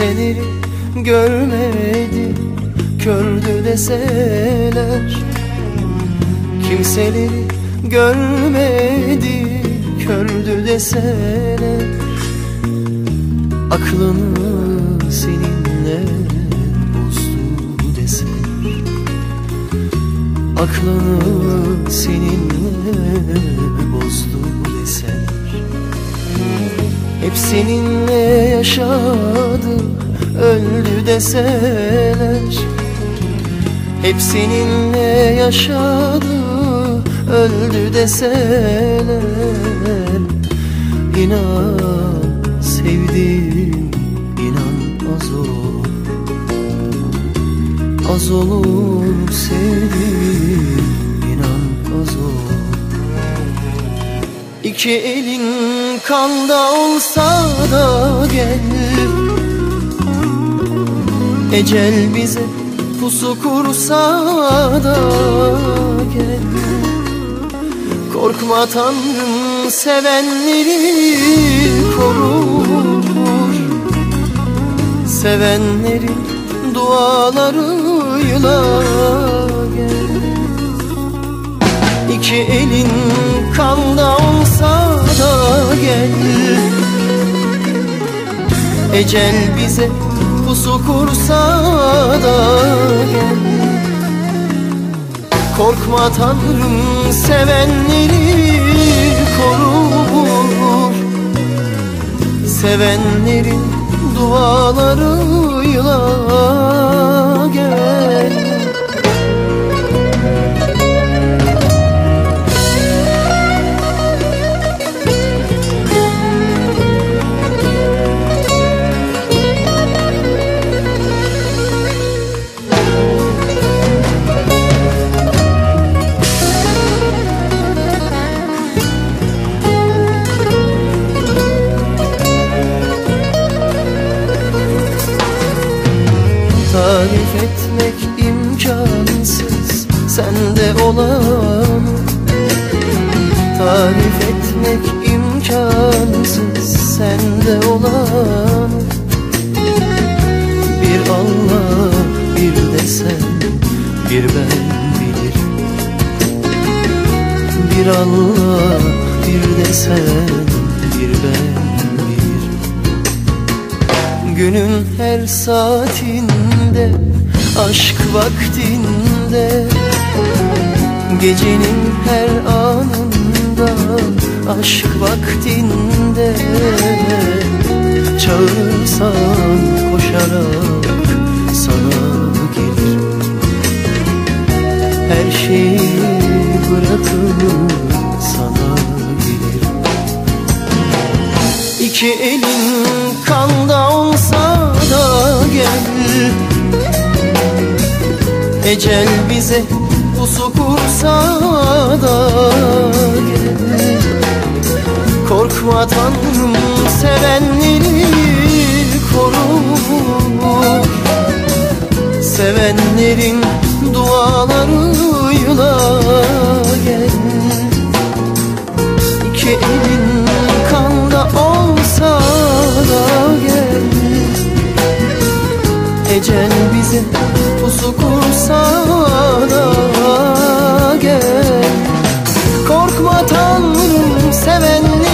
Kimseleri görmedi kördü deseler. Kimseleri görmedi kördü deseler. Aklını seninle bozdu deseler. Aklını seninle bozdu deseler. Hep seninle yaşadı öldü deseler. Hep seninle yaşadı öldü deseler. İnan sevdim inan az olur. Az olur sevdim inan az olur. İki elin kanda olsa da gel Ecel bize pusu kursa da gel Korkma Tanrım sevenleri korur. Sevenlerin dualarıyla gel İki elin kanda da gel Ecel bize pusu kursa da gel Korkma Tanrım sevenleri korur. Sevenlerin dualarıyla imkansız sende olan Tarif etmek imkansız sende olan Bir Allah bir de sen bir ben bilir. Bir Allah bir de sen bir ben bilir. Günün her saatinde Aşk vaktinde Gecenin her anında Aşk vaktinde Çağırsan koşarak sana gelir. Her şeyi bırakıp sana gelir. İki elin Ecel bize pusu kursa da gel sevenleri korur. Sevenlerin dualarıyla Ecel bizi pusu kursağına gel. Korkma tanrım sevenli